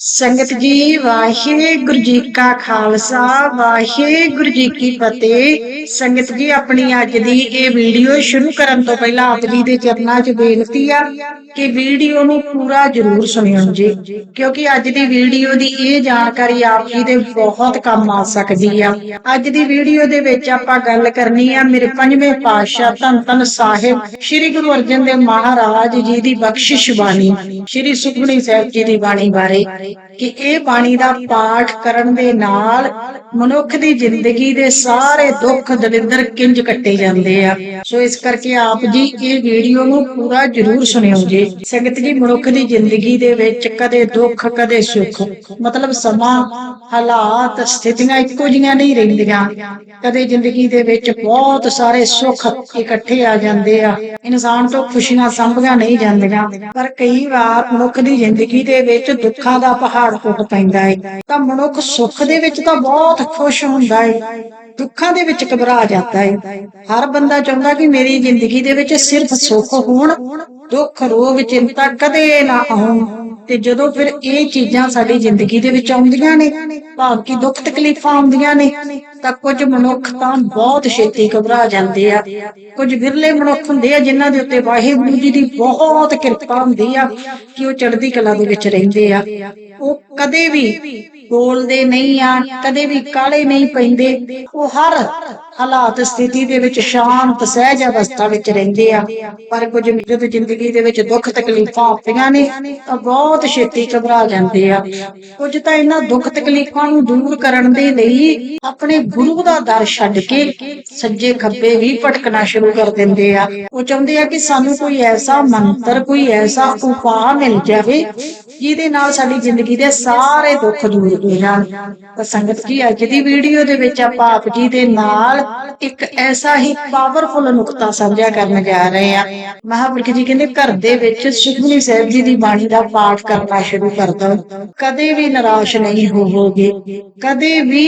ਸੰਗਤ ਜੀ, ਵਾਹਿਗੁਰੂ ਜੀ ਕਾ ਖਾਲਸਾ, ਵਾਹਿਗੁਰੂ ਜੀ ਕੀ ਫਤਿਹ। ਸੰਗਤ ਜੀ, ਆਪਣੀ ਅੱਜ ਦੀ ਇਹ ਵੀਡੀਓ ਸ਼ੁਰੂ ਕਰਨ ਤੋਂ ਪਹਿਲਾਂ ਆਪ ਜੀ ਦੇ ਚਰਨਾਂ 'ਚ ਬੇਨਤੀ ਆ ਕਿ ਵੀਡੀਓ ਨੂੰ ਪੂਰਾ ਜ਼ਰੂਰ ਸੁਣਿਓ ਜੀ, ਕਿਉਂਕਿ ਅੱਜ ਦੀ ਵੀਡੀਓ ਦੀ ਇਹ ਜਾਣਕਾਰੀ ਆਪ ਜੀ ਦੇ ਬਹੁਤ ਕੰਮ ਆ ਸਕਦੀ ਆ। ਅੱਜ ਦੀ ਵੀਡੀਓ ਦੇ ਵਿੱਚ ਆਪਾਂ ਗੱਲ ਕਰਨੀ ਆ ਮੇਰੇ ਪੰਜਵੇਂ ਪਾਤਸ਼ਾਹ ਧੰਨ ਧੰਨ ਸਾਹਿਬ, ਸ੍ਰੀ ਗੁਰੂ ਅਰਜਨ ਦੇਵ ਮਹਾਰਾਜ ਜੀ ਦੀ ਬਖਸ਼ਿਸ਼ ਬਾਣੀ, ਸ੍ਰੀ ਸੁਖਮਨੀ ਸਾਹਿਬ ਜੀ ਦੀ ਬਾਣੀ ਬਾਰੇ। ਕਿ ਇਹ ਬਾਣੀ ਦਾ ਪਾਠ ਕਰਨ ਦੇ ਨਾਲ ਮਨੁੱਖ ਦੀ ਜ਼ਿੰਦਗੀ ਦੇ ਸਾਰੇ ਦੁੱਖ ਦਲਿੱਦਰ ਕਿੰਜ ਕੱਟੇ ਜਾਂਦੇ ਆ। ਸੋ ਇਸ ਕਰਕੇ ਆਪ ਜੀ ਇਹ ਵੀਡੀਓ ਨੂੰ ਪੂਰਾ ਜ਼ਰੂਰ ਸੁਣਿਓ ਜੀ। ਸੰਗਤ ਜੀ, ਮਨੁੱਖ ਦੀ ਜ਼ਿੰਦਗੀ ਦੇ ਵਿੱਚ ਕਦੇ ਦੁੱਖ, ਕਦੇ ਸੁੱਖ, ਮਤਲਬ ਸਮਾਂ, ਹਾਲਾਤ, ਸਥਿਤੀਆਂ ਇੱਕੋ ਜਿਹੀਆਂ ਨਹੀਂ ਰਹਿੰਦੀਆਂ। ਕਦੇ ਜ਼ਿੰਦਗੀ ਦੇ ਵਿੱਚ ਬਹੁਤ ਸਾਰੇ ਸੁੱਖ ਇਕੱਠੇ ਆ ਜਾਂਦੇ ਆ। ਇਨਸਾਨ ਤੋਂ ਖੁਸ਼ੀਆਂ ਸੰਭੀਆਂ ਨਹੀਂ ਜਾਂਦੀਆਂ। ਪਰ ਕਈ ਵਾਰ ਮਨੁੱਖ ਦੀ ਜ਼ਿੰਦਗੀ ਦੇ ਵਿੱਚ ਦੁੱਖਾਂ ਦਾ ਪਹਾੜ ਟੁੱਟ ਪੈਂਦਾ ਹੈ ਤਾਂ ਮਨੁੱਖ ਸੁੱਖ ਦੇ ਵਿੱਚ ਤਾਂ ਬਹੁਤ ਖੁਸ਼ ਹੁੰਦਾ ਹੈ ਦੁੱਖਾਂ ਦੇ ਵਿੱਚ ਘਬਰਾ ਜਾਂਦਾ ਹੈ ਹਰ ਬੰਦਾ ਚਾਹੁੰਦਾ ਕਿ ਮੇਰੀ ਜ਼ਿੰਦਗੀ ਦੇ ਵਿੱਚ ਸਿਰਫ ਸੁੱਖ ਹੋਣ, ਦੁੱਖ ਰੋਗ ਚਿੰਤਾ ਕਦੇ ਨਾ ਆਉਣ। ਤੇ ਜਦੋਂ ਫਿਰ ਇਹ ਚੀਜ਼ਾਂ ਸਾਡੀ ਜ਼ਿੰਦਗੀ ਦੇ ਵਿੱਚ ਆਉਂਦੀਆਂ ਨੇ, ਭਾਵ ਕਿ ਦੁੱਖ ਤਕਲੀਫਾਂ ਆਉਂਦੀਆਂ ਨੇ ਤਾਂ ਕੁਝ ਮਨੁੱਖ ਤਾਂ ਬਹੁਤ ਛੇਤੀ ਘਬਰਾ ਜਾਂਦੇ ਆ। ਕੁਝ ਵਿਰਲੇ ਮਨੁੱਖ ਹੁੰਦੇ ਆ ਜਿਨ੍ਹਾਂ ਦੇ ਉੱਤੇ ਵਾਹਿਗੁਰੂ ਜੀ ਦੀ ਬਹੁਤ ਕਿਰਪਾ ਹੁੰਦੀ ਆ ਕਿ ਉਹ ਚੜ੍ਹਦੀ ਕਲਾ ਦੇ ਵਿੱਚ ਰਹਿੰਦੇ ਆ। ਉਹ ਕਦੇ ਵੀ ਬੋਲਦੇ ਨਹੀਂ ਆ, ਕਦੇ ਵੀ ਕਾਲੇ ਨਹੀਂ ਪੈਂਦੇ। ਉਹ ਹਰ ਹਾਲਾਤ, ਸਥਿਤੀ ਦੇ ਵਿੱਚ ਸ਼ਾਂਤ, ਸਹਿਜ ਅਵਸਥਾ ਵਿੱਚ ਰਹਿੰਦੇ ਆ। ਪਰ ਕੁਝ ਜਦੋਂ ਜ਼ਿੰਦਗੀ ਦੇ ਵਿੱਚ ਦੁੱਖ ਤਕਲੀਫਾਂ ਆਉਂਦੀਆਂ ਨੇ, ਤਾਂ ਬਹੁਤ ਛੇਤੀ ਘਬਰਾ ਜਾਂਦੇ ਆ। ਕੁਝ ਤਾਂ ਇਹਨਾਂ ਦੁੱਖ ਤਕਲੀਫਾਂ ਨੂੰ ਦੂਰ ਕਰਨ ਦੇ ਲਈ ਆਪਣੇ ਗੁਰੂ ਦਾ ਦਰ ਛੱਡ ਕੇ ਸੱਜੇ ਖੱਬੇ ਵੀ ਭਟਕਣਾ ਸ਼ੁਰੂ ਕਰ ਦਿੰਦੇ ਆ। ਉਹ ਚਾਹੁੰਦੇ ਆ ਕਿ ਸਾਨੂੰ ਕੋਈ ਐਸਾ ਮੰਤਰ, ਕੋਈ ਐਸਾ ਉਪਾਅ ਮਿਲ ਜਾਵੇ, ਜਿਹਦੇ ਨਾਲ ਸਾਡੀ ਜ਼ਿੰਦਗੀ ਦੇ ਸਾਰੇ ਦੁੱਖ ਦੂਰ ਹੋ ਜਾਣ। ਤਾਂ ਸੰਗਤ ਜੀ, ਅੱਜ ਦੀ ਵੀਡੀਓ ਦੇ ਵਿੱਚ ਆਪਾਂ ਆਪ ਜੀ ਦੇ ਨਾਲ ਇੱਕ ਐਸਾ ਹੀ ਪਾਵਰਫੁਲ ਨੁਕਤਾ ਸਾਂਝਾ ਕਰਨ ਜਾ ਰਹੇ ਆ ਮਹਾਂਪੁਰਖ ਜੀ ਕਹਿੰਦੇ, ਘਰ ਦੇ ਵਿੱਚ ਸੁਖਮਨੀ ਸਾਹਿਬ ਜੀ ਦੀ ਬਾਣੀ ਦਾ ਪਾਠ ਕਰਨਾ ਸ਼ੁਰੂ ਕਰ ਦਿਓ। ਕਦੇ ਵੀ ਨਿਰਾਸ਼ ਨਹੀਂ ਹੋਵੋਗੇ। ਕਦੇ ਵੀ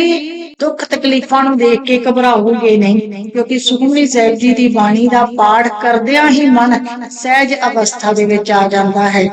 ਦੁੱਖ ਤਕਲੀਫਾਂ ਨੂੰ ਦੇਖ ਕੇ ਘਬਰਾਓਗੇ ਨਹੀਂ, ਕਿਉਂਕਿ ਸੁਖਮਨੀ ਸਾਹਿਬ ਜੀ ਦੀ ਬਾਣੀ ਦਾ ਪਾਠ ਕਰਦਿਆਂ ਹੀ ਮਨ ਸਹਿਜ ਅਵਸਥਾ ਦੇ ਵਿੱਚ ਆ ਜਾਂਦਾ ਹੈ।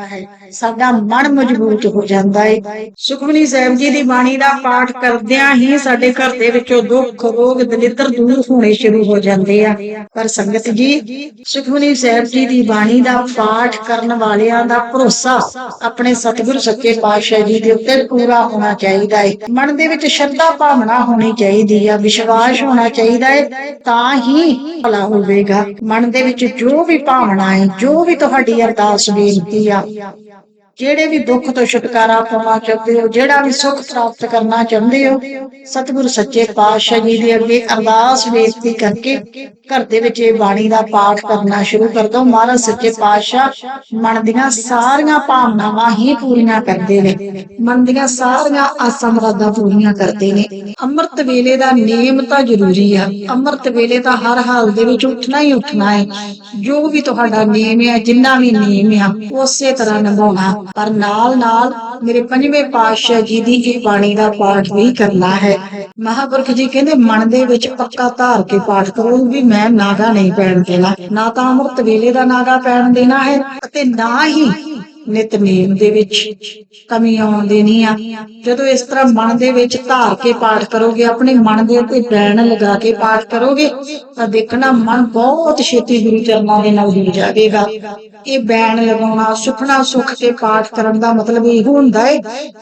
ਸਾਡਾ ਮਨ ਮਜ਼ਬੂਤ ਹੋ ਜਾਂਦਾ ਹੈ ਸੁਖਮਨੀ ਸਾਹਿਬ ਜੀ ਦੀ ਬਾਣੀ ਦਾ ਪਾਠ ਕਰਦਿਆਂ ਹੀ ਸਾਡੇ ਘਰ ਦੇ ਵਿੱਚੋਂ ਦੁੱਖ, ਰੋਗ, ਦਲਿੱਦਰ ਦੂਰ ਹੋਣੇ ਸ਼ੁਰੂ ਹੋ ਜਾਂਦੇ ਆ। ਪਰ ਸੰਗਤ ਜੀ, ਸੁਖਮਨੀ ਸਾਹਿਬ ਜੀ ਦੀ ਬਾਣੀ ਦਾ ਪਾਠ ਕਰਨ ਵਾਲਿਆਂ ਦਾ ਭਰੋਸਾ ਆਪਣੇ ਸਤਿਗੁਰ ਸੱਚੇ ਪਾਤਸ਼ਾਹ ਜੀ ਦੇ ਉੱਤੇ ਪੂਰਾ ਹੋਣਾ ਚਾਹੀਦਾ ਹੈ ਮਨ ਦੇ ਵਿੱਚ ਸ਼ਰਧਾ ਭਾਵਨਾ ਹੋਣੀ ਚਾਹੀਦੀ ਆ, ਵਿਸ਼ਵਾਸ ਹੋਣਾ ਚਾਹੀਦਾ ਹੈ ਤਾਂ ਹੀ ਭਲਾ ਹੋਵੇਗਾ। ਮਨ ਦੇ ਵਿੱਚ ਜੋ ਵੀ ਭਾਵਨਾ ਹੈ ਜੋ ਵੀ ਤੁਹਾਡੀ ਅਰਦਾਸ ਬੇਨਤੀ ਆ ਜਿਹੜੇ ਵੀ ਦੁੱਖ ਤੋਂ ਛੁਟਕਾਰਾ ਪਾਉਣਾ ਚਾਹੁੰਦੇ ਹੋ, ਜਿਹੜਾ ਵੀ ਸੁੱਖ ਪ੍ਰਾਪਤ ਕਰਨਾ ਚਾਹੁੰਦੇ ਹੋ, ਸਤਿਗੁਰ ਸੱਚੇ ਪਾਤਸ਼ਾਹ ਜੀ ਦੇ ਅੱਗੇ ਅਰਦਾਸ ਬੇਨਤੀ ਕਰਕੇ ਘਰ ਦੇ ਵਿੱਚ ਇਹ ਬਾਣੀ ਦਾ ਪਾਠ ਕਰਨਾ ਸ਼ੁਰੂ ਕਰ ਦਿਓ। ਮਹਾਰਾਜ ਸੱਚੇ ਪਾਤਸ਼ਾਹ, ਮਨ ਦੀਆਂ ਸਾਰੀਆਂ ਭਾਵਨਾਵਾਂ ਹੀ ਪੂਰੀਆਂ ਕਰਦੇ ਨੇ। ਮਨ ਦੀਆਂ ਸਾਰੀਆਂ ਆਸਾਂ ਮਰਾਦਾਂ ਪੂਰੀਆਂ ਕਰਦੇ ਨੇ। ਅੰਮ੍ਰਿਤ ਵੇਲੇ ਦਾ ਨੇਮ ਤਾਂ ਜ਼ਰੂਰੀ ਆ। ਅੰਮ੍ਰਿਤ ਵੇਲੇ ਤਾਂ ਹਰ ਹਾਲ ਦੇ ਵਿੱਚ ਉੱਠਣਾ ਹੀ ਉੱਠਣਾ ਹੈ। ਜੋ ਵੀ ਤੁਹਾਡਾ ਨੇਮ ਹੈ, ਜਿੰਨਾ ਵੀ ਨੇਮ ਆ, ਉਸੇ ਤਰ੍ਹਾਂ ਨਿਭਾਉਣਾ। ਪਰ ਨਾਲ ਨਾਲ ਮੇਰੇ ਪੰਜਵੇਂ ਪਾਤਸ਼ਾਹ ਜੀ ਦੀ ਇਹ ਬਾਣੀ ਦਾ ਪਾਠ ਵੀ ਕਰਨਾ ਹੈ। ਮਹਾਪੁਰਖ ਜੀ ਕਹਿੰਦੇ, ਮਨ ਦੇ ਵਿੱਚ ਪੱਕਾ ਧਾਰ ਕੇ ਪਾਠ ਕਰੋ ਵੀ ਮੈਂ ਨਾਗਾ ਨਹੀਂ ਪੈਣ ਦੇਣਾ। ਨਾ ਤਾਂ ਅੰਮ੍ਰਿਤ ਵੇਲੇ ਦਾ ਨਾਗਾ ਪੈਣ ਦੇਣਾ ਹੈ ਅਤੇ ਨਾ ਹੀ ਨਿਤਨੇਮ ਦੇ ਵਿੱਚ ਕਮੀ ਆਉਣ ਦੇਣੀ ਆ। ਜਦੋਂ ਇਸ ਤਰ੍ਹਾਂ ਮਨ ਦੇ ਵਿੱਚ ਧਾਰ ਕੇ ਪਾਠ ਕਰੋਗੇ, ਆਪਣੇ ਮਨ ਦੇ ਉੱਤੇ ਬੈਣ ਲਗਾ ਕੇ ਪਾਠ ਕਰੋਗੇ, ਤਾਂ ਦੇਖਣਾ ਮਨ ਬਹੁਤ ਛੇਤੀ ਗੁਰੂ ਚਰਨਾਂ ਦੇ ਨਾਲ ਜੁੜ ਜਾਵੇਗਾ। ਇਹ ਬੈਣ ਲਗਾਉਣਾ, ਸੁਖਣਾ, ਸੁਖ ਕੇ ਪਾਠ ਕਰਨ ਦਾ ਮਤਲਬ ਇਹ ਹੁੰਦਾ ਹੈ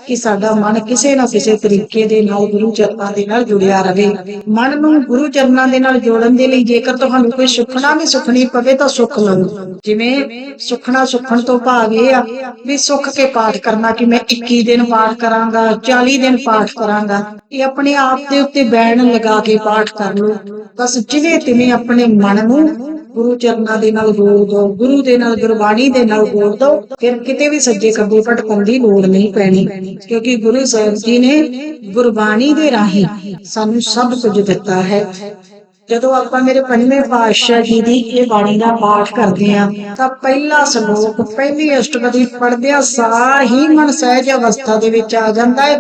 ਕਿ ਸਾਡਾ ਮਨ ਕਿਸੇ ਨਾ ਕਿਸੇ ਤਰੀਕੇ ਦੇ ਨਾਲ ਗੁਰੂ ਚਰਨਾਂ ਦੇ ਨਾਲ ਜੁੜਿਆ ਰਹੇ। ਮਨ ਨੂੰ ਗੁਰੂ ਚਰਨਾਂ ਦੇ ਨਾਲ ਜੋੜਨ ਦੇ ਲਈ ਜੇਕਰ ਤੁਹਾਨੂੰ ਕੋਈ ਸੁਖਣਾ ਵੀ ਸੁਖਣੀ ਪਵੇ, ਤਾਂ ਸੁਖ ਲਓ। ਜਿਵੇਂ ਸੁਖਣਾ ਸੁਖਣ ਤੋਂ ਭਾਗ ਇਹ ਆ ਵੀ ਸੁੱਖ ਕੇ ਪਾਠ ਕਰਨਾ ਕਿ ਮੈਂ 21 ਦਿਨ ਪਾਠ ਕਰਾਂਗਾ 40 ਦਿਨ ਪਾਠ ਕਰਾਂਗਾ। ਇਹ ਆਪਣੇ ਆਪ ਦੇ ਉੱਤੇ ਬੈਣ ਲਗਾ ਕੇ ਪਾਠ ਕਰ ਲਓ। ਬਸ ਜਿਵੇਂ ਤਿਵੇਂ ਆਪਣੇ ਮਨ ਨੂੰ ਗੁਰੂ ਚਰਨਾਂ ਦੇ ਨਾਲ ਜੋੜ ਦਿਓ ਗੁਰੂ ਦੇ ਨਾਲ ਗੁਰਬਾਣੀ ਦੇ ਨਾਲ ਜੋੜ ਦਿਓ ਫਿਰ ਕਿਤੇ ਵੀ ਸੱਜੇ ਖੱਬੇ ਭਟਕਣ ਦੀ ਲੋੜ ਨਹੀਂ ਪੈਣੀ। ਕਿਉਂਕਿ ਗੁਰੂ ਸਾਹਿਬ ਜੀ ਨੇ ਗੁਰਬਾਣੀ ਦੇ ਰਾਹੀਂ ਸਾਨੂੰ ਸਭ ਕੁਝ ਦਿੱਤਾ ਹੈ। ਜਦੋਂ ਆਪਾਂ ਮੇਰੇ ਪੰਜਵੇਂ ਪਾਤਸ਼ਾਹ ਜੀ ਦੀ ਇਹ ਬਾਣੀ ਦਾ ਪਾਠ ਕਰਦੇ ਆ ਤਾਂ ਪਹਿਲਾ ਸ਼ਲੋਕ ਪਹਿਲੀ ਅਸ਼ਟਪਦੀ ਪੜ੍ਹਦਿਆਂ ਸਾਰ ਹੀ ਮਨ ਸਹਿਜ ਅਵਸਥਾ ਦੇ ਵਿੱਚ ਆ ਜਾਂਦਾ ਹੈ।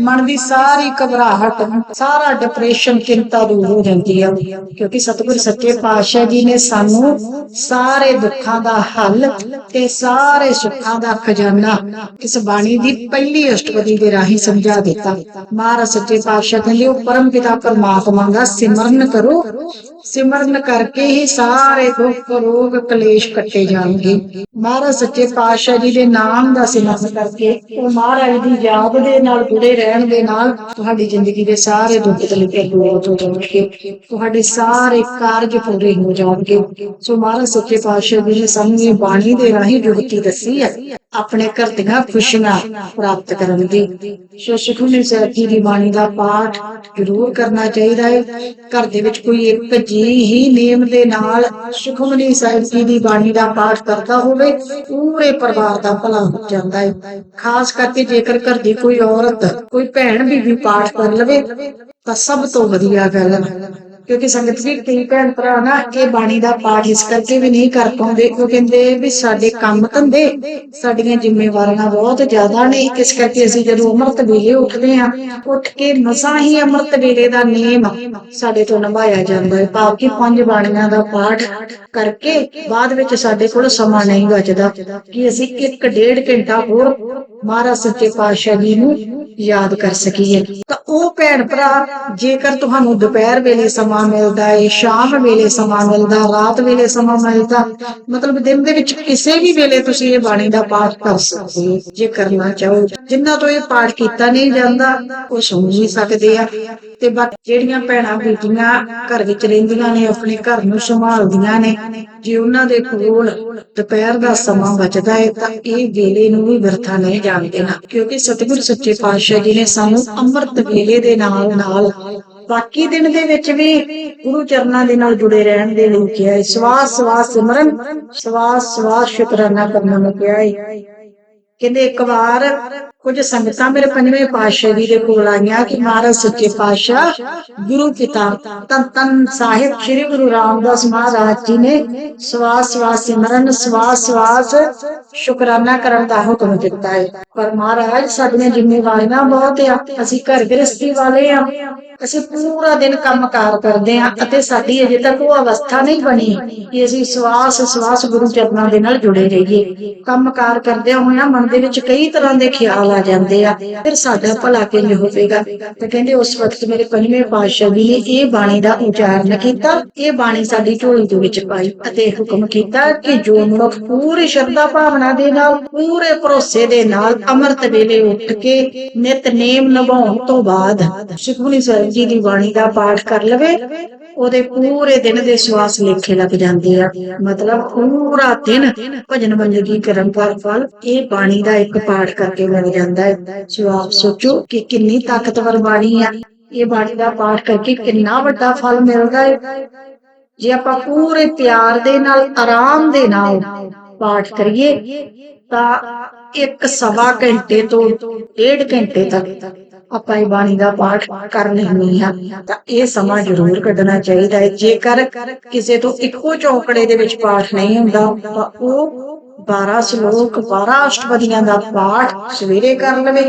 ਮਨ ਦੀ ਸਾਰੀ ਘਬਰਾਹਟ, ਸਾਰਾ ਡਿਪਰੈਸ਼ਨ ਚਿੰਤਾ ਦੂਰ ਹੋ ਜਾਂਦੀ ਆ। ਕਿਉਂਕਿ ਸਤਿਗੁਰ ਸੱਚੇ ਪਾਤਸ਼ਾਹ ਜੀ ਨੇ ਸਾਨੂੰ ਸਾਰੇ ਦੁੱਖਾਂ ਦਾ ਹੱਲ ਤੇ ਸਾਰੇ ਸੁੱਖਾਂ ਦਾ ਖਜ਼ਾਨਾ ਇਸ ਬਾਣੀ ਦੀ ਪਹਿਲੀ ਅਸ਼ਟਪਦੀ ਦੇ ਰਾਹੀਂ ਸਮਝਾ ਦਿੱਤਾ। ਮਹਾਰਾਜ ਸੱਚੇ ਪਾਤਸ਼ਾਹ ਕਹਿੰਦੇ, ਉਹ ਪਰਮ ਪਿਤਾ ਪਰਮਾਤਮਾ ਦਾ ਸਿਮਰਨ ਕਰੋ ਸਿਮਰਨ ਕਰਕੇ ਹੀ ਸਾਰੇ ਦੁੱਖ, ਰੋਗ, ਕਲੇਸ਼ ਕੱਟੇ ਜਾਣਗੇ। ਮਹਾਰਾਜ ਸੱਚੇ ਪਾਤਸ਼ਾਹ ਜੀ ਦੇ ਨਾਮ ਦਾ ਸਿਮਰਨ ਕਰਕੇ ਉਹ ਮਹਾਰਾਜ ਦੀ ਯਾਦ ਦੇ ਨਾਲ ਜੁੜੇ ਰਹਿਣ ਦੇ ਨਾਲ ਤੁਹਾਡੀ ਜ਼ਿੰਦਗੀ ਦੇ ਸਾਰੇ ਦੁੱਖ ਤਕਲੀਫਾਂ ਦੂਰ ਹੋ ਜਾਣਗੇ ਤੁਹਾਡੇ ਸਾਰੇ ਕਾਰਜ ਪੂਰੇ ਹੋ ਜਾਣਗੇ। ਸੋ ਮਹਾਰਾਜ ਸੱਚੇ ਪਾਤਸ਼ਾਹ ਜੀ ਨੇ ਸਾਨੂੰ ਇਹ ਬਾਣੀ ਦੇ ਰਾਹੀਂ ਜੁਗਤੀ ਦੱਸੀ ਹੈ ਆਪਣੇ ਘਰ ਦੀਆਂ ਖੁਸ਼ੀਆਂ ਪ੍ਰਾਪਤ ਕਰਨ ਦੀ। ਸੋ ਸੁਖਮਨੀ ਸਾਹਿਬ ਜੀ ਦੀ ਬਾਣੀ ਦਾ ਪਾਠ ਜ਼ਰੂਰ ਕਰਨਾ ਚਾਹੀਦਾ ਹੈ ਘਰ ਦੇ ਵਿੱਚ ਕੋਈ ਇੱਕ ਜੀ ਹੀ ਨੇਮ ਦੇ ਨਾਲ ਸੁਖਮਨੀ ਸਾਹਿਬ ਜੀ ਦੀ ਬਾਣੀ ਦਾ ਪਾਠ ਕਰਦਾ ਹੋਵੇ, ਪੂਰੇ ਪਰਿਵਾਰ ਦਾ ਭਲਾ ਹੋ ਜਾਂਦਾ ਹੈ ਖਾਸ ਕਰਕੇ ਜੇਕਰ ਘਰ ਦੀ ਕੋਈ ਔਰਤ, ਕੋਈ ਭੈਣ ਵੀ ਵੀ ਪਾਠ ਕਰ ਲਵੇ, ਤਾਂ ਸਭ ਤੋਂ ਵਧੀਆ ਗੱਲ ਹੈ ਕਿਉਂਕਿ ਸੰਗਤ ਵੀ ਕਈ ਭੈਣ ਭਰਾ ਨਾ ਇਹ ਬਾਣੀ ਦਾ ਪਾਠ ਇਸ ਕਰਕੇ ਵੀ ਨਹੀਂ ਕਰ ਪਾਉਂਦੇ, ਉਹ ਕਹਿੰਦੇ ਵੀ ਸਾਡੇ ਕੰਮ ਧੰਦੇ, ਸਾਡੀਆਂ ਜ਼ਿੰਮੇਵਾਰੀਆਂ ਬਹੁਤ ਜ਼ਿਆਦਾ ਨੇ, ਇਸ ਕਰਕੇ ਅਸੀਂ ਜਦੋਂ ਅੰਮ੍ਰਿਤ ਵੇਲੇ ਉੱਠਦੇ ਹਾਂ, ਉੱਠ ਕੇ ਮਸਾਂ ਹੀ ਅੰਮ੍ਰਿਤ ਵੇਲੇ ਦਾ ਨੇਮ ਸਾਡੇ ਤੋਂ ਨਿਭਾਇਆ ਜਾਂਦਾ ਹੈ। ਭਾਵ ਕਿ ਪੰਜ ਬਾਣੀਆਂ ਦਾ ਪਾਠ ਕਰਕੇ ਬਾਅਦ ਵਿੱਚ ਸਾਡੇ ਕੋਲ ਸਮਾਂ ਨਹੀਂ ਬਚਦਾ, ਕਿ ਅਸੀਂ ਇੱਕ ਡੇਢ ਘੰਟਾ ਹੋਰ ਮਹਾਰਾਜ ਸੱਚੇ ਪਾਤਸ਼ਾਹ ਜੀ ਨੂੰ ਯਾਦ ਕਰ ਸਕੀਏ। ਤਾਂ ਉਹ ਭੈਣ ਭਰਾ, ਜੇਕਰ ਤੁਹਾਨੂੰ ਦੁਪਹਿਰ ਵੇਲੇ ਸਮਾਂ ਮਿਲਦਾ ਹੈ ਸ਼ਾਮ ਵੇਲੇ ਸਮਾਂ ਮਿਲਦਾ, ਰਾਤ ਵੇਲੇ ਸਮਾਂ ਮਿਲਦਾ, ਮਤਲਬ ਦਿਨ ਦੇ ਵਿੱਚ ਕਿਸੇ ਵੀ ਵੇਲੇ ਤੁਸੀਂ ਇਹ ਬਾਣੀ ਦਾ ਪਾਠ ਕਰ ਸਕਦੇ ਹੋ। ਜੇ ਕਰਨਾ ਚਾਹੋ ਜਿਨ੍ਹਾਂ ਤੋਂ ਇਹ ਪਾਠ ਕੀਤਾ ਨਹੀਂ ਜਾਂਦਾ, ਉਹ ਸੁਣ ਨਹੀਂ ਸਕਦੇ ਆ। ਤੇ ਬਾਕੀ ਜਿਹੜੀਆਂ ਭੈਣਾਂ ਬੇਟੀਆਂ ਘਰ ਵਿੱਚ ਰਹਿੰਦੀਆਂ ਨੇ, ਆਪਣੇ ਘਰ ਨੂੰ ਸੰਭਾਲਦੀਆਂ ਨੇ, ਜੇ ਉਹਨਾਂ ਦੇ ਕੋਲ ਦੁਪਹਿਰ ਦਾ ਸਮਾਂ ਬਚਦਾ ਹੈ ਤਾਂ ਇਹ ਵੇਲੇ ਨੂੰ ਵੀ ਵਰਥਾ ਨਹੀਂ ਜਾਣ ਦੇਣਾ ਕਿਉਂਕਿ ਸਤਿਗੁਰ ਸੱਚੇ ਪਾਤਸ਼ਾਹ ਜੀ ਨੇ ਸਾਨੂੰ ਅੰਮ੍ਰਿਤ ਵੇਲੇ ਦੇ ਨਾਲ ਨਾਲ। ਬਾਕੀ ਦਿਨ ਦੇ ਵਿੱਚ ਵੀ ਗੁਰੂ ਚਰਨਾਂ ਦੇ ਨਾਲ ਜੁੜੇ ਰਹਿਣ ਦੇ ਲਈ ਕਿਹਾ ਹੈ ਸਵਾਸ ਸਵਾਸ ਸਿਮਰਨ ਸਵਾਸ ਸਵਾਸ ਸ਼ੁਕਰਾਨਾ ਕਰਨ ਨੂੰ ਕਿਹਾ ਹੈ। ਕਹਿੰਦੇ ਇੱਕ ਵਾਰ ਕੁਝ ਸੰਗਤਾਂ ਮੇਰੇ ਪੰਜਵੇਂ ਪਾਤਸ਼ਾਹ ਜੀ ਦੇ ਕੋਲ ਆਈਆਂ ਕਿ ਮਹਾਰਾਜ ਸੱਚੇ ਪਾਤਸ਼ਾਹ, ਗੁਰੂ ਪਿਤਾ ਤਨ ਤਨ ਸਾਹਿਬ ਸ੍ਰੀ ਗੁਰੂ ਰਾਮਦਾਸ ਮਹਾਰਾਜ ਜੀ ਨੇ ਸਵਾਸ ਸਵਾਸ ਸਿਮਰਨ, ਸਵਾਸ ਸਵਾਸ ਸ਼ੁਕਰਾਨਾ ਕਰਨ ਦਾ ਹੁਕਮ ਦਿੱਤਾ ਹੈ। ਪਰ ਮਹਾਰਾਜ, ਸਾਡੀਆਂ ਜ਼ਿੰਮੇਵਾਰੀਆਂ ਬਹੁਤ ਆ। ਅਸੀਂ ਘਰ ਗ੍ਰਸਤੀ ਵਾਲੇ ਆ। ਅਸੀਂ ਪੂਰਾ ਦਿਨ ਕੰਮਕਾਰ ਕਰਦੇ ਆ ਅਤੇ ਸਾਡੀ ਅਜੇ ਤੱਕ ਉਹ ਅਵਸਥਾ ਨਹੀਂ ਬਣੀ ਕਿ ਅਸੀਂ ਸਵਾਸ ਸਵਾਸ ਗੁਰੂ ਚਰਨਾਂ ਦੇ ਨਾਲ ਜੁੜੇ ਰਹੀਏ। ਕੰਮਕਾਰ ਕਰਦੇ ਹੋਇਆ ਮਨ ਦੇ ਵਿੱਚ ਕਈ ਤਰ੍ਹਾਂ ਦੇ ਖਿਆਲ ਆ ਜਾਂਦੇ ਆ, ਫਿਰ ਸਾਡਾ ਭਲਾ ਕਿਵੇਂ ਹੋਵੇਗਾ? ਤੇ ਕਹਿੰਦੇ ਉਸ ਵਕਤ ਮੇਰੇ ਪੰਜਵੇਂ ਪਾਤਸ਼ਾਹ ਜੀ ਨੇ ਇਹ ਬਾਣੀ ਦਾ ਉਚਾਰਨ ਕੀਤਾ, ਇਹ ਬਾਣੀ ਸਾਡੀ ਝੋਲੀ ਦੇ ਵਿੱਚ ਪਾਈ ਅਤੇ ਹੁਕਮ ਕੀਤਾ ਕਿ ਜੋ ਮਨੁੱਖ ਪੂਰੀ ਸ਼ਰਧਾ ਭਾਵਨਾ ਦੇ ਨਾਲ, ਪੂਰੇ ਭਰੋਸੇ ਦੇ ਨਾਲ ਅੰਮ੍ਰਿਤ ਵੇਲੇ ਉੱਠ ਕੇ ਨਿਤਨੇਮ ਨਿਭਾਉਣ ਤੋਂ ਬਾਅਦ ਸੁਖਮਨੀ ਸਾਹਿਬ ਜੀ ਦੀ ਬਾਣੀ ਦਾ ਪਾਠ ਕਰ ਲਵੇ ਉਹਦੇ ਪੂਰੇ ਦਿਨ ਦੇ ਸਵਾਸ ਲੇਖੇ ਲੱਗ ਜਾਂਦੇ ਆ। ਮਤਲਬ ਪੂਰਾ ਦਿਨ ਭਜਨ ਬੰਦਗੀ ਕਰਨ ਦਾ ਫਲ, ਇਹ ਬਾਣੀ ਦਾ ਇੱਕ ਪਾਠ ਕਰਕੇ ਮਿਲ ਜਾਂਦਾ ਹੈ। ਸੋ ਆਪ ਸੋਚੋ ਕਿ ਕਿੰਨੀ ਤਾਕਤਵਰ ਬਾਣੀ ਆ। ਇਹ ਬਾਣੀ ਦਾ ਪਾਠ ਕਰਕੇ ਕਿੰਨਾ ਵੱਡਾ ਫਲ ਮਿਲਦਾ ਹੈ। ਜੇ ਆਪਾਂ ਪੂਰੇ ਪਿਆਰ ਦੇ ਨਾਲ, ਆਰਾਮ ਦੇ ਨਾਲ ਪਾਠ ਕਰੀਏ, ਤਾਂ ਇੱਕ ਸਵਾ ਘੰਟੇ ਤੋਂ ਡੇਢ ਘੰਟੇ ਤੱਕ ਆਪਾਂ ਇਹ ਬਾਣੀ ਦਾ ਪਾਠ ਕਰ ਲੈਣੀ ਹਾਂ। ਤਾਂ ਇਹ ਸਮਾਂ ਜ਼ਰੂਰ ਕੱਢਣਾ ਚਾਹੀਦਾ ਹੈ। ਜੇਕਰ ਕਿਸੇ ਤੋਂ ਇੱਕੋ ਚੌਂਕੜੇ ਦੇ ਵਿੱਚ ਪਾਠ ਨਹੀਂ ਹੁੰਦਾ, ਤਾਂ ਉਹ 12 ਸ਼ਲੋਕ 12 ਅਸ਼ਟਪਦੀਆਂ ਦਾ ਪਾਠ ਸਵੇਰੇ ਕਰ ਲਵੇ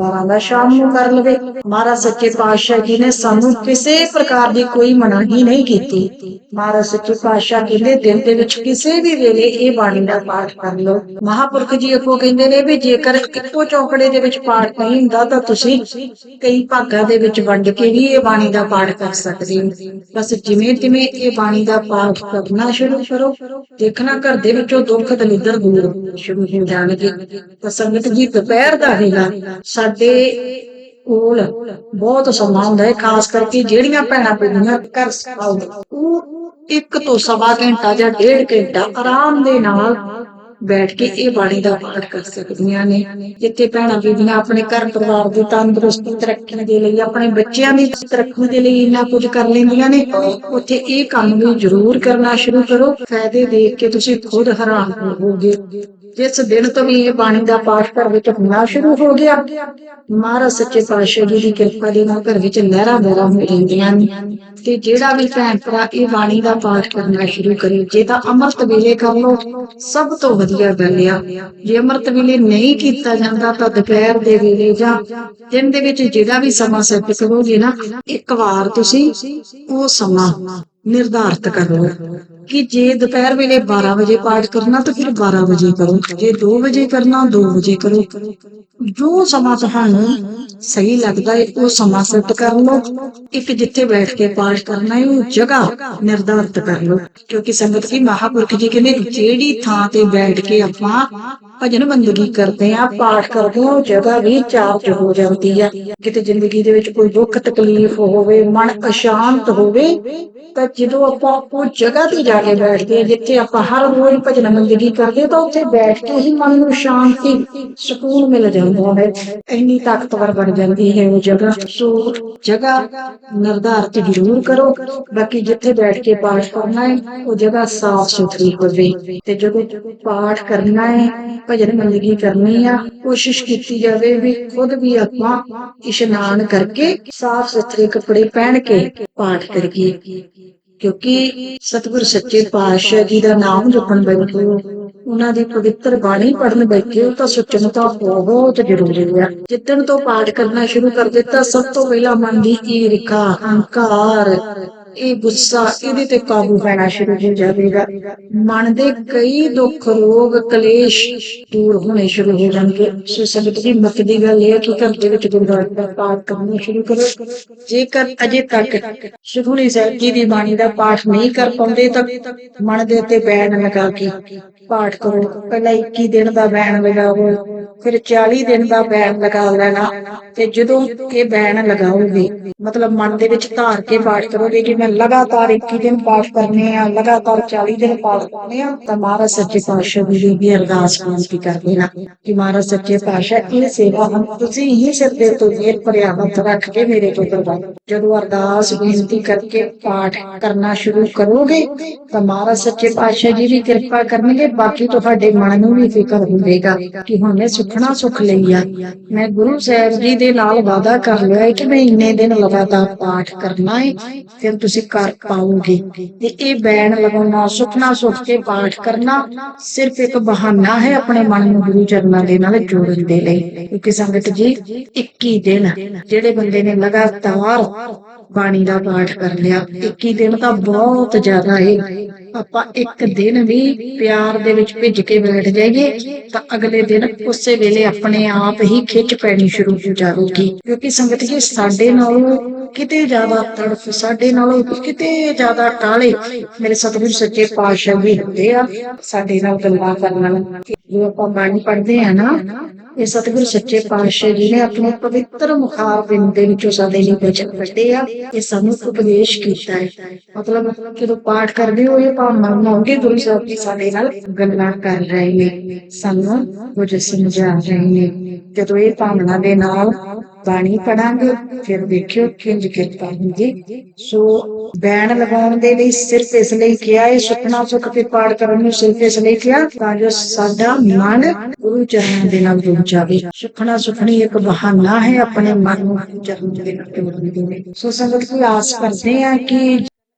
12 ਦਾ ਸ਼ਾਮ ਨੂੰ ਕਰ ਲਵੇ। ਮਹਾਰਾਜ ਸੱਚੇ ਪਾਤਸ਼ਾਹ ਜੀ ਨੇ ਸਾਨੂੰ ਕਿਸੇ ਪ੍ਰਕਾਰ ਦੀ ਕੋਈ ਮਨਾਹੀ ਨਹੀਂ ਕੀਤੀ। ਮਹਾਰਾਜ ਸੱਚੇ ਪਾਤਸ਼ਾਹ ਕਹਿੰਦੇ, ਦਿਨ ਦੇ ਵਿੱਚ ਕਿਸੇ ਵੀ ਵੇਲੇ ਇਹ ਬਾਣੀ ਦਾ ਪਾਠ ਕਰ ਲਓ। ਮਹਾਪੁਰਖ ਜੀ ਅੱਗੋਂ ਕਹਿੰਦੇ ਨੇ ਵੀ ਜੇਕਰ ਇੱਕੋ ਚੌਕੜੇ ਦੇ ਵਿੱਚ ਪਾਠ ਨਹੀਂ ਹੁੰਦਾ, ਤਾਂ ਤੁਸੀਂ ਕਈ ਭਾਗਾਂ ਦੇ ਵਿੱਚ ਵੰਡ ਕੇ ਵੀ ਇਹ ਬਾਣੀ ਦਾ ਪਾਠ ਕਰ ਸਕਦੇ ਹੋ। ਬਸ ਜਿਵੇਂ ਜਿਵੇਂ ਇਹ ਬਾਣੀ ਦਾ ਪਾਠ ਕਰਨਾ ਸ਼ੁਰੂ ਕਰੋ। ਦੇਖਣਾ ਘਰ ਦੇ ਵਿੱਚੋਂ ਦੁੱਖ ਦਲਿੱਦਰ ਦੂਰ ਸ਼ੁਰੂ ਹੋ ਜਾਣਗੇ ਤਾਂ ਸੰਗਤ ਜੀ ਦੁਪਹਿਰ ਦਾ ਵੇਲਾ ਸਾਡੇ ਕੋਲ ਬਹੁਤ ਸਮਾਂ ਹੁੰਦਾ ਹੈ, ਖਾਸ ਕਰਕੇ ਜਿਹੜੀਆਂ ਭੈਣਾਂ ਬੇਟੀਆਂ ਘਰ ਸੰਭਾਲਦੀਆਂ ਉਹ ਇੱਕ ਤੋਂ ਸਵਾ ਘੰਟਾ ਜਾਂ ਡੇਢ ਘੰਟਾ ਆਰਾਮ ਦੇ ਨਾਲ ਬੈਠ ਕੇ ਇਹ ਬਾਣੀ ਦਾ ਪਾਠ ਕਰ ਸਕਦੀਆਂ ਨੇ, ਜਿੱਥੇ ਭੈਣਾਂ ਬੀਬੀਆਂ ਆਪਣੇ ਘਰ ਪਰਿਵਾਰ ਦੀ ਤੰਦਰੁਸਤੀ, ਤਰੱਕੀ ਦੇ ਲਈ, ਆਪਣੇ ਬੱਚਿਆਂ ਦੀ ਤਰੱਕੀ ਦੇ ਲਈ ਇੰਨਾ ਕੁਝ ਕਰ ਲੈਂਦੀਆਂ ਨੇ, ਉੱਥੇ ਇਹ ਕੰਮ ਵੀ ਜ਼ਰੂਰ ਕਰਨਾ ਸ਼ੁਰੂ ਕਰੋ। ਫਾਇਦੇ ਦੇਖ ਕੇ ਤੁਸੀਂ ਖੁਦ ਹੈਰਾਨ ਹੋਵੋਗੇ ਜਿਸ ਦਿਨ ਤੋਂ ਵੀ ਇਹ ਬਾਣੀ ਦਾ ਪਾਠ ਘਰ ਵਿੱਚ ਹੋਣਾ ਸ਼ੁਰੂ ਹੋ ਗਿਆ, ਮਹਾਰਾਜ ਸੱਚੇ ਪਾਤਸ਼ਾਹ ਜੀ ਦੀ ਕਿਰਪਾ ਦੇ ਨਾਲ ਘਰ ਵਿੱਚ ਲਹਿਰਾਂ ਬਹਿਰਾਂ ਹੋ ਜਾਂਦੀਆਂ ਨੇ। ਤੇ ਜਿਹੜਾ ਵੀ ਭੈਣ ਭਰਾ ਇਹ ਬਾਣੀ ਦਾ ਪਾਠ ਕਰਨਾ ਸ਼ੁਰੂ ਕਰੇ, ਜੇ ਤਾਂ ਅੰਮ੍ਰਿਤ ਵੇਲੇ ਕਰ ਲੋ ਸਭ ਤੋਂ ਵਧੀਆ ਗੱਲ ਆ। ਜੇ ਅੰਮ੍ਰਿਤ ਵੇਲੇ ਨਹੀਂ ਕੀਤਾ ਜਾਂਦਾ ਤਾਂ ਦੁਪਹਿਰ ਦੇ ਵੇਲੇ ਜਾਂ ਦਿਨ ਦੇ ਵਿੱਚ ਜਿਹੜਾ ਵੀ ਸਮਾਂ ਸੈੱਟ ਕਰੋਗੇ ਨਾ, ਇੱਕ ਵਾਰ ਤੁਸੀਂ ਉਹ ਸਮਾਂ ਨਿਰਧਾਰਤ ਕਰੋ ਕਿ ਜੇ ਦੁਪਹਿਰ ਵੇਲੇ 12 ਵਜੇ ਪਾਠ ਕਰਨਾ ਤਾਂ ਫਿਰ 12 ਵਜੇ ਕਰੋ। ਜੇ 2 ਵਜੇ ਕਰਨਾ 2 ਵਜੇ ਕਰੋ। ਜੋ ਸਮਾਂ ਤੁਹਾਨੂੰ ਸਹੀ ਲੱਗਦਾ ਹੈ ਉਹ ਸਮਾਂ ਸੈੱਟ ਕਰ ਲਓ। ਇੱਕ ਜਿੱਥੇ ਬੈਠ ਕੇ ਪਾਠ ਕਰਨਾ ਹੈ ਉਹ ਜਗ੍ਹਾ ਨਿਰਧਾਰਤ ਕਰ ਲਓ। ਕਿਉਂਕਿ ਸੰਗਤ ਜੀ ਮਹਾਪੁਰਖ ਜੀ ਕਹਿੰਦੇ ਜਿਹੜੀ ਥਾਂ ਤੇ ਬੈਠ ਕੇ ਆਪਾਂ ਭਜਨ ਬੰਦਗੀ ਕਰਦੇ ਆ, ਪਾਠ ਕਰਦੇ ਆ, ਉਹ ਜਗ੍ਹਾ ਵੀ ਚਾਰਜ ਹੋ ਜਾਂਦੀ ਆ। ਕਿਤੇ ਜ਼ਿੰਦਗੀ ਦੇ ਵਿੱਚ ਕੋਈ ਦੁੱਖ ਤਕਲੀਫ ਹੋਵੇ, ਮਨ ਅਸ਼ਾਂਤ ਹੋਵੇ, ਤਾਂ ਜਦੋਂ ਆਪਾਂ ਉਹ ਜਗ੍ਹਾ ਤੇ ਜਾ ਕੇ ਬੈਠਦੇ ਆ, ਜਿੱਥੇ ਆਪਾਂ ਹਰ ਰੋਜ਼ ਭਜਨ ਬੰਦਗੀ ਕਰਦੇ ਤਾਂ ਉੱਥੇ ਬੈਠ ਕੇ ਹੀ ਮਨ ਨੂੰ ਸ਼ਾਂਤੀ, ਸਕੂਨ ਮਿਲ ਜਾਂਦਾ ਹੈ। ਇੰਨੀ ਤਾਕਤਵਰ ਬਣ ਜਾਂਦੀ ਹੈ ਉਹ ਜਗ੍ਹਾ। ਸੋ ਜਗ੍ਹਾ ਨਿਰਧਾਰਤ ਜ਼ਰੂਰ ਕਰੋ। ਬਾਕੀ ਜਿੱਥੇ ਬੈਠ ਕੇ ਪਾਠ ਕਰਨਾ ਹੈ, ਉਹ ਜਗ੍ਹਾ ਸਾਫ਼ ਸੁਥਰੀ ਹੋਵੇ। ਤੇ ਜਦੋਂ ਪਾਠ ਕਰਨਾ ਹੈ ਭਜਨ ਬੰਦਗੀ ਕਰਨੀ ਆ, ਕੋਸ਼ਿਸ਼ ਕੀਤੀ ਜਾਵੇ ਵੀ ਖੁਦ ਵੀ ਆਪਾਂ ਇਸ਼ਨਾਨ ਕਰਕੇ ਸਾਫ਼ ਸੁਥਰੇ ਕੱਪੜੇ ਪਹਿਨ ਕੇ ਪਾਠ ਕਰੀਏ। ਕਿਉਂਕਿ ਸਤਿਗੁਰ ਸੱਚੇ ਪਾਤਸ਼ਾਹ ਜੀ ਦਾ ਨਾਮ ਜਪਣ ਬੈਠੇ ਹੋ, ਉਹਨਾਂ ਦੀ ਪਵਿੱਤਰ ਬਾਣੀ ਪੜਨ ਬੈਠੇ ਹੋ ਤਾਂ ਸੁਚਨਤਾ ਬਹੁਤ ਜ਼ਰੂਰੀ ਹੈ ਜਿੱਦਣ ਤੋਂ ਪਾਠ ਕਰਨਾ ਸ਼ੁਰੂ ਕਰ ਦਿੱਤਾ, ਸਭ ਤੋਂ ਪਹਿਲਾਂ ਮਨ ਦੀ ਈਰਖਾ ਹੰਕਾਰ ਇਹ ਗੁੱਸਾ ਇਹਦੇ ਤੇ ਕਾਬੂ ਪੈਣਾ ਸ਼ੁਰੂ ਹੋ ਜਾਵੇਗਾ। ਮਨ ਦੇ ਕਈ ਦੁੱਖ, ਰੋਗ, ਕਲੇਸ਼ ਦੂਰ ਹੋਣੇ ਸ਼ੁਰੂ ਹੋ ਜਾਣਗੇ। ਸੋ ਸੰਗਤ ਜੀ ਮੁੱਖ ਗੱਲ ਇਹ ਹੈ ਕਿ ਘਰ ਦੇ ਵਿੱਚ ਗੁਰਦੁਆਰੇ ਦਾ ਪਾਠ ਕਰਨਾ ਸ਼ੁਰੂ ਕਰੋ। ਜੇਕਰ ਅਜੇ ਤੱਕ ਸ਼ੁਰੂ ਸਾਹਿਬ ਜੀ ਦੀ ਬਾਣੀ ਦਾ ਪਾਠ ਨਹੀਂ ਕਰ ਪਾਉਂਦੇ ਤਾਂ ਮਨ ਦੇ ਉੱਤੇ ਬੈਨ ਲਗਾ ਕੇ ਪਾਠ ਕਰੋ। ਪਹਿਲਾਂ 21 ਦਿਨ ਦਾ ਬੈਨ ਲਗਾਓ। ਫਿਰ 40 ਦਿਨ ਦਾ ਬੈਨ ਲਗਾ ਲੈਣਾ ਤੇ ਜਦੋਂ ਇਹ ਬੈਨ ਲਗਾਓਗੇ, ਮਤਲਬ ਮਨ ਦੇ ਵਿੱਚ ਧਾਰ ਕੇ ਪਾਠ ਕਰੋਗੇ ਕਿ ਮੈਂ ਲਗਾਤਾਰ 21 ਦਿਨ ਪਾਠ ਕਰਨੇ ਆ, ਲਗਾਤਾਰ 40 ਦਿਨ ਪਾਠ ਕਰਨੇ ਆ, ਤਾਂ ਮਹਾਰਾਜ ਸੱਚੇ ਪਾਤਸ਼ਾਹ ਦੀ ਵੀ ਅਰਦਾਸ ਬੇਨਤੀ ਕਰਦੇ ਨਾ ਕਿ ਮਹਾਰਾਜ ਸੱਚੇ ਪਾਤਸ਼ਾਹ, ਇਹ ਸੇਵਾ ਹਮ ਤੁਸੀਂ ਹੀ ਸਿਰ ਦੇ ਤੋਂ ਮੇਰ ਭਰਿਆ ਰੱਖ ਕੇ ਮੇਰੇ ਤੋਂ ਕਰਵਾਓ ਜਦੋਂ ਅਰਦਾਸ ਬੇਨਤੀ ਕਰਕੇ ਪਾਠ ਕਰਨਾ ਸ਼ੁਰੂ ਕਰੋਗੇ, ਤਾਂ ਮਹਾਰਾਜ ਸੱਚੇ ਪਾਤਸ਼ਾਹ ਜੀ ਵੀ ਕਿਰਪਾ ਕਰਨਗੇ, ਬਾਕੀ ਤੁਹਾਡੇ ਮਨ ਨੂੰ ਵੀ ਫਿਕਰ ਹੋਵੇਗਾ ਕਿ ਹੁਣ ਮੈਂ ਸੁਖਣਾ ਸੁਖ ਲਈ ਮੈਂ ਗੁਰੂ ਸਾਹਿਬ ਜੀ ਦੇ ਨਾਲ ਵਾਅਦਾ ਕਰ ਲਿਆ ਹੈ ਕਿ ਮੈਂ ਇੰਨੇ ਦਿਨ ਲਗਾਤਾਰ ਪਾਠ ਕਰਨਾ ਹੈ, ਫਿਰ ਤੁਸੀਂ ਕਰ ਪਾਓਗੇ। ਤੇ ਇਹ ਬੈਣ ਲਗਾਉਣਾ, ਸੁਖਣਾ ਸੁਖ ਕੇ ਪਾਠ ਕਰਨਾ ਸਿਰਫ ਇੱਕ ਬਹਾਨਾ ਹੈ ਆਪਣੇ ਮਨ ਨੂੰ ਗੁਰੂ ਚਰਨਾਂ ਦੇ ਨਾਲ ਜੋੜਨ ਦੇ ਲਈ। ਕਿਉਂਕਿ ਸੰਗਤ ਜੀ 21 ਦਿਨ ਜਿਹੜੇ ਬੰਦੇ ਨੇ ਲਗਾਤਾਰ ਬਾਣੀ ਦਾ ਪਾਠ ਕਰ ਲਿਆ 21 ਦਿਨ ਤਾਂ ਬਹੁਤ ਜ਼ਿਆਦਾ ਹੈ ਆਪਾਂ ਇੱਕ ਦਿਨ ਵੀ ਪਿਆਰ ਦੇ ਵਿੱਚ ਭਿੱਜ ਕੇ ਬੈਠ ਜਾਈਏ, ਤਾਂ ਅਗਲੇ ਦਿਨ ਉਸੇ ਵੇਲੇ ਆਪਣੇ ਆਪ ਹੀ ਖਿੱਚ ਪੈਣੀ ਸ਼ੁਰੂ ਹੋ ਜਾਵੇਗੀ। ਕਿਉਂਕਿ ਸੰਗਤ ਜੀ, ਸਾਡੇ ਨਾਲੋਂ ਕਿਤੇ ਜ਼ਿਆਦਾ ਤੜਫ, ਸਾਡੇ ਨਾਲੋਂ ਕਿਤੇ ਜ਼ਿਆਦਾ ਟਾਲੇ ਮੇਰੇ ਸਤਿਗੁਰ ਸੱਚੇ ਪਾਤਸ਼ਾਹ ਵੀ ਹੁੰਦੇ ਆ, ਸਾਡੇ ਨਾਲ ਗੱਲਾਂ ਕਰਨ ਜੋ ਆਪਾਂ ਬਾਣੀ ਪੜ੍ਹਦੇ ਆ ਨਾ, ਇਹ ਸਤਿਗੁਰ ਸੱਚੇ ਪਾਤਸ਼ਾਹ ਜੀ ਨੇ ਆਪਣੇ ਪਵਿੱਤਰ ਮੁਖਾਰ ਦੇ ਵਿੱਚੋਂ ਸਾਡੇ ਲਈ ਬਚਨ ਕੱਢੇ ਆ, ਇਹ ਸਾਨੂੰ ਉਪਦੇਸ਼ ਕੀਤਾ ਹੈ। ਮਤਲਬ ਜਦੋਂ ਪਾਠ ਕਰਦੇ ਹੋ, ਇਹ ਭਾਵਨਾ ਹੋਗੇ ਗੁਰੂ ਸਾਹਿਬ ਜੀ ਸਾਡੇ ਨਾਲ ਗੱਲਾਂ ਕਰ ਰਹੇ ਨੇ, ਸਾਨੂੰ ਕੁਝ ਸਮਝਾ ਰਹੇ ਨੇ। ਜਦੋਂ ਇਹ ਭਾਵਨਾ ਦੇ ਨਾਲ ਬਾਣੀ ਪੜਾਂਗੇ, ਫਿਰ ਦੇਖਿਓ ਕਿੰਜ ਕਿਰਪਾ ਹੁੰਦੀ। ਸੋ ਬੈਣ ਲਗਾਉਣ ਦੇ ਲਈ ਸਿਰਫ ਇਸ ਲਈ ਕਿਹਾ, ਇਹ ਸੁਖਣਾ ਸੁਖ ਕੇ ਪਾਠ ਕਰਨ ਨੂੰ ਸਿਰਫ ਇਸ ਲਈ ਕਿਹਾ, ਤਾਂ ਜੋ ਸਾਡਾ ਮਨ ਗੁਰੂ ਚਰਨਾਂ ਦੇ ਨਾਲ ਜੁੜ ਜਾਵੇ। ਸੁਖਣਾ ਸੁਖਣੀ ਇੱਕ ਬਹਾਨਾ ਹੈ, ਆਪਣੇ ਮਨ ਨੂੰ ਗੁਰੂ ਚਰਨਾਂ ਦੇ ਨਾਲ ਜੋੜਨ ਦੇ ਸੋ ਸੰਗਤ ਦੀ ਆਸ ਕਰਦੇ ਆ ਕਿ